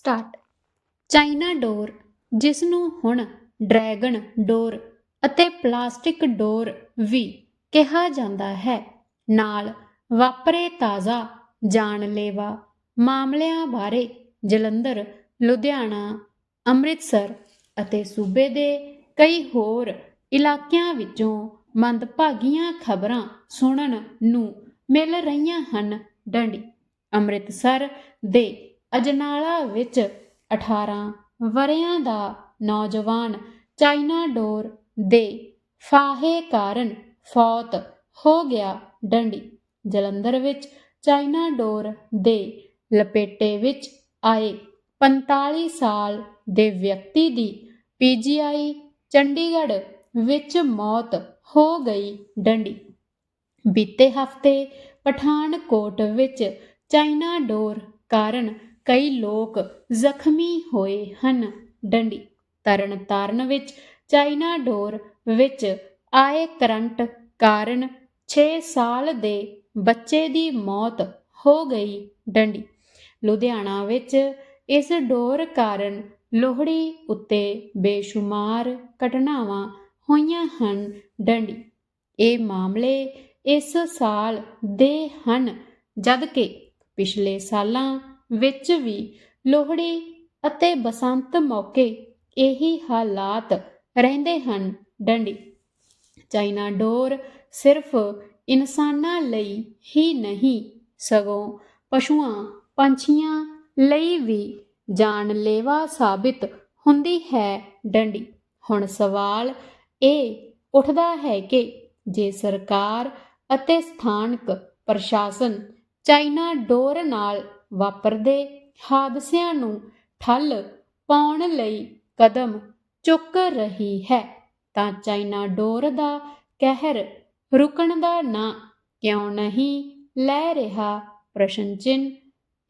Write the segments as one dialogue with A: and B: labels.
A: Start. China ਡੋਰ ਜਿਸ ਨੂੰ ਹੁਣ ਡਰੈਗਨ ਡੋਰ ਅਤੇ ਪਲਾਸਟਿਕ ਡੋਰ ਵੀ ਕਿਹਾ ਜਾਂਦਾ ਹੈ, ਨਾਲ ਵਾਪਰੇ ਤਾਜ਼ਾ, ਜਾਣਲੇਵਾ ਮਾਮਲਿਆਂ ਬਾਰੇ ਜਲੰਧਰ, ਲੁਧਿਆਣਾ, ਅੰਮ੍ਰਿਤਸਰ ਅਤੇ ਸੂਬੇ ਦੇ ਕਈ ਹੋਰ ਇਲਾਕਿਆਂ ਵਿੱਚੋਂ ਮੰਦਭਾਗੀਆਂ ਖਬਰਾਂ ਸੁਣਨ ਨੂੰ ਮਿਲ ਰਹੀਆਂ ਹਨ। ਡੰਡੀ, ਅੰਮ੍ਰਿਤਸਰ ਦੇ ਅਜਨਾਲਾ ਵਿੱਚ 18 ਵਰਿਆਂ ਦਾ ਨੌਜਵਾਨ ਚਾਈਨਾ ਡੋਰ ਦੇ ਫਾਹੇ ਕਾਰਨ ਫੌਤ ਹੋ ਗਿਆ ਡੰਡੀ। ਜਲੰਧਰ ਵਿੱਚ ਚਾਈਨਾ ਡੋਰ ਦੇ ਲਪੇਟੇ ਵਿੱਚ ਆਏ 45 ਸਾਲ ਦੇ ਵਿਅਕਤੀ ਦੀ ਪੀਜੀਆਈ ਚੰਡੀਗੜ੍ਹ ਵਿੱਚ ਮੌਤ ਹੋ ਗਈ ਡੰਡੀ। ਬੀਤੇ ਹਫ਼ਤੇ ਪਠਾਨਕੋਟ ਵਿੱਚ ਚਾਈਨਾ ਡੋਰ ਕਾਰਨ ਕਈ ਲੋਕ ਜ਼ਖਮੀ ਹੋਏ ਹਨ। ਡੰਡੀ ਤਰਨ ਤਾਰਨ ਵਿੱਚ, ਚਾਈਨਾ ਡੋਰ ਵਿੱਚ ਆਏ ਕਰੰਟ ਕਾਰਨ 6 ਸਾਲ ਦੇ ਬੱਚੇ ਦੀ ਮੌਤ ਹੋ ਗਈ ਡੰਡੀ। ਲੁਧਿਆਣਾ ਵਿੱਚ ਇਸ ਡੋਰ ਕਾਰਨ ਲੋਹੜੀ ਉੱਤੇ ਬੇਸ਼ੁਮਾਰ ਘਟਨਾਵਾਂ ਹੋਈਆਂ ਹਨ ਡੰਡੀ। ਇਹ ਮਾਮਲੇ ਇਸ ਸਾਲ ਦੇ ਹਨ, ਜਦਕਿ ਪਿਛਲੇ ਸਾਲਾਂ ਵਿੱਚ ਵੀ ਲੋਹੜੀ ਅਤੇ ਬਸੰਤ ਮੌਕੇ ਇਹੀ ਹਾਲਾਤ ਰਹਿੰਦੇ ਹਨ ਡੰਡੀ। ਚਾਈਨਾ ਡੋਰ ਸਿਰਫ ਇਨਸਾਨਾਂ ਲਈ ਹੀ ਨਹੀਂ, ਸਗੋਂ ਪਸ਼ੂਆਂ, ਪੰਛੀਆਂ ਲਈ ਵੀ ਜਾਨਲੇਵਾ ਸਾਬਿਤ ਹੁੰਦੀ ਹੈ ਡੰਡੀ। ਹੁਣ ਸਵਾਲ ਇਹ ਉੱਠਦਾ ਹੈ ਕਿ ਜੇ ਸਰਕਾਰ ਅਤੇ ਸਥਾਨਕ ਪ੍ਰਸ਼ਾਸਨ ਚਾਈਨਾ ਡੋਰ ਨਾਲ ਵਾਪਰਦੇ ਹਾਦਸਿਆਂ ਨੂੰ ਠੱਲ ਪਾਉਣ ਲਈ ਕਦਮ ਚੁੱਕ ਰਹੀ ਹੈ। ਤਾਂ ਚਾਈਨਾ ਡੋਰ ਦਾ ਕਹਿਰ ਰੁਕਣ ਦਾ ਨਾਂ ਕਿਉਂ ਨਹੀਂ ਲੈ ਰਿਹਾ ਪ੍ਰਸ਼ਨ ਚਿੰਨ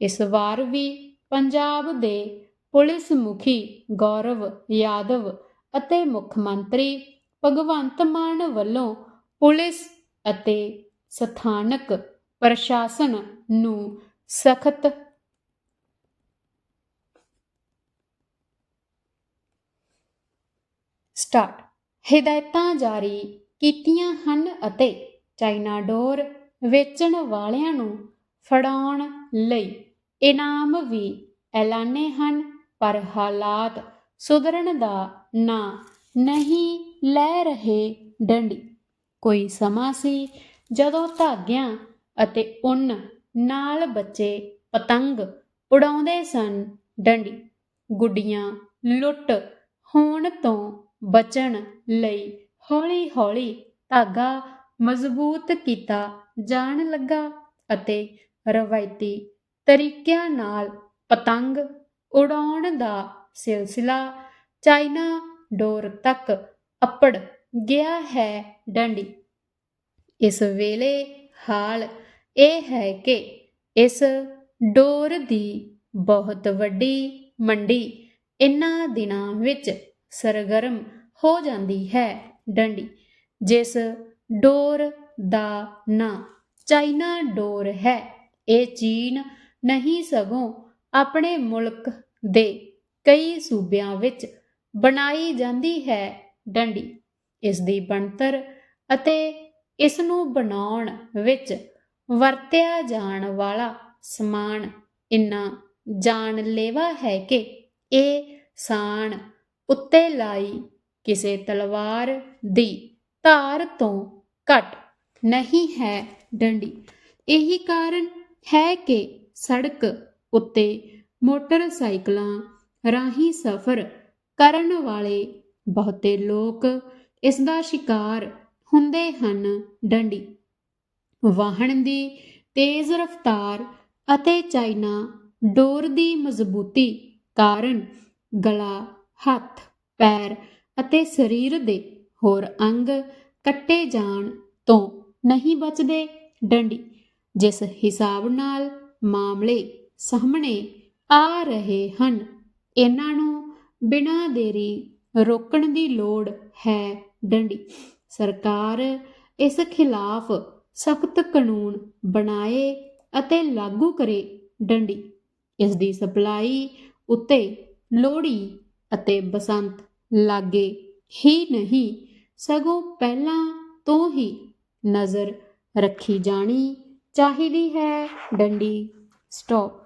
A: ਇਸ ਵਾਰ ਵੀ ਪੰਜਾਬ ਦੇ ਪੁਲਿਸ ਮੁਖੀ ਗੌਰਵ ਯਾਦਵ ਅਤੇ ਮੁੱਖ ਮੰਤਰੀ ਭਗਵੰਤ ਮਾਨ ਵੱਲੋਂ ਪੁਲਿਸ ਅਤੇ ਸਥਾਨਕ ਪ੍ਰਸ਼ਾਸਨ ਨੂੰ ਸਖਤ ਸਟਾਰਟ ਹਦਾਇਤਾਂ ਜਾਰੀ ਕੀਤੀਆਂ ਹਨ ਅਤੇ ਚਾਈਨਾ ਡੋਰ ਵੇਚਣ ਵਾਲਿਆਂ ਨੂੰ ਫੜਾਉਣ ਲਈ ਇਨਾਮ ਵੀ ਐਲਾਨੇ ਹਨ, ਪਰ ਹਾਲਾਤ ਸੁਧਰਨ ਦਾ ਨਾਂ ਨਹੀਂ ਲੈ ਰਹੇ ਡੰਡੀ। ਕੋਈ ਸਮਾਂ ਸੀ ਜਦੋਂ ਧਾਗਿਆਂ ਅਤੇ ਉੱਨ ਨਾਲ ਬੱਚੇ ਪਤੰਗ ਉਡਾਉਂਦੇ ਸਨ। ਡੰਡੀ, ਗੁੱਡੀਆਂ ਲੁੱਟ ਹੋਣ ਤੋਂ ਬਚਣ ਲਈ ਹੌਲੀ-ਹੌਲੀ ਧਾਗਾ ਮਜ਼ਬੂਤ ਕੀਤਾ ਜਾਣ ਲੱਗਾ ਅਤੇ ਰਵਾਇਤੀ ਤਰੀਕਿਆਂ ਨਾਲ ਪਤੰਗ ਉਡਾਉਣ ਦਾ ਸਿਲਸਿਲਾ ਚਾਈਨਾ ਡੋਰ ਤੱਕ ਅਪੜ ਗਿਆ ਹੈ। ਡੰਡੀ, ਇਸ ਵੇਲੇ ਹਾਲ ਇਹ ਹੈ ਕਿ ਇਸ ਡੋਰ ਦੀ ਬਹੁਤ ਵੱਡੀ ਮੰਡੀ ਇਨ੍ਹਾਂ ਦਿਨਾਂ ਵਿੱਚ ਸਰਗਰਮ ਹੋ ਜਾਂਦੀ ਹੈ ਡੰਡੀ। ਜਿਸ ਡੋਰ ਦਾ ਨਾਂ ਚਾਈਨਾ ਡੋਰ ਹੈ, ਇਹ ਚੀਨ ਨਹੀਂ ਸਗੋਂ ਆਪਣੇ ਮੁਲਕ ਦੇ ਕਈ ਸੂਬਿਆਂ ਵਿੱਚ ਬਣਾਈ ਜਾਂਦੀ ਹੈ ਡੰਡੀ। ਇਸ ਦੀ ਬਣਤਰ ਅਤੇ ਇਸ ਨੂੰ ਬਣਾਉਣ ਵਿੱਚ ਵਰਤਿਆ ਜਾਣ ਵਾਲਾ ਸਮਾਨ ਇੰਨਾ ਜਾਣਲੇਵਾ ਹੈ ਕਿ ਇਹ ਸਾਣ ਉੱਤੇ ਲਾਈ ਕਿਸੇ ਤਲਵਾਰ ਦੀ ਧਾਰ ਤੋਂ ਘਟ ਨਹੀਂ ਹੈ ਡੰਡੀ। ਇਹੀ ਕਾਰਨ ਹੈ ਕਿ ਸੜਕ ਉੱਤੇ ਮੋਟਰਸਾਈਕਲਾਂ ਰਾਹੀਂ ਸਫ਼ਰ ਕਰਨ ਵਾਲੇ ਬਹੁਤੇ ਲੋਕ ਇਸ ਦਾ ਸ਼ਿਕਾਰ ਹੁੰਦੇ ਹਨ ਡੰਡੀ। ਵਾਹਨ ਦੀ ਤੇਜ਼ ਰਫ਼ਤਾਰ ਅਤੇ ਚਾਈਨਾ ਡੋਰ ਦੀ ਮਜ਼ਬੂਤੀ ਕਾਰਨ ਗਲਾ, ਹੱਥ, ਪੈਰ ਅਤੇ ਸਰੀਰ ਦੇ ਹੋਰ ਅੰਗ ਕੱਟੇ ਜਾਣ ਤੋਂ ਨਹੀਂ ਬਚਦੇ ਡੰਡੀ, ਜਿਸ ਹਿਸਾਬ ਨਾਲ ਮਾਮਲੇ ਸਾਹਮਣੇ ਆ ਰਹੇ ਹਨ, ਇਹਨਾਂ ਨੂੰ ਬਿਨਾਂ ਦੇਰੀ ਰੋਕਣ ਦੀ ਲੋੜ ਹੈ ਡੰਡੀ। ਸਰਕਾਰ ਇਸ ਖਿਲਾਫ ਸਖਤ ਕਾਨੂੰਨ ਬਣਾਏ ਅਤੇ ਲਾਗੂ ਕਰੇ ਡੰਡੀ। ਇਸ ਦੀ ਸਪਲਾਈ ਉੱਤੇ ਲੋਹੜੀ ਅਤੇ ਬਸੰਤ ਲਾਗੇ ਹੀ ਨਹੀਂ, ਸਗੋਂ ਪਹਿਲਾਂ ਤੋਂ ਹੀ ਨਜ਼ਰ ਰੱਖੀ ਜਾਣੀ ਚਾਹੀਦੀ ਹੈ। ਡੰਡੀ, ਸਟਾਪ।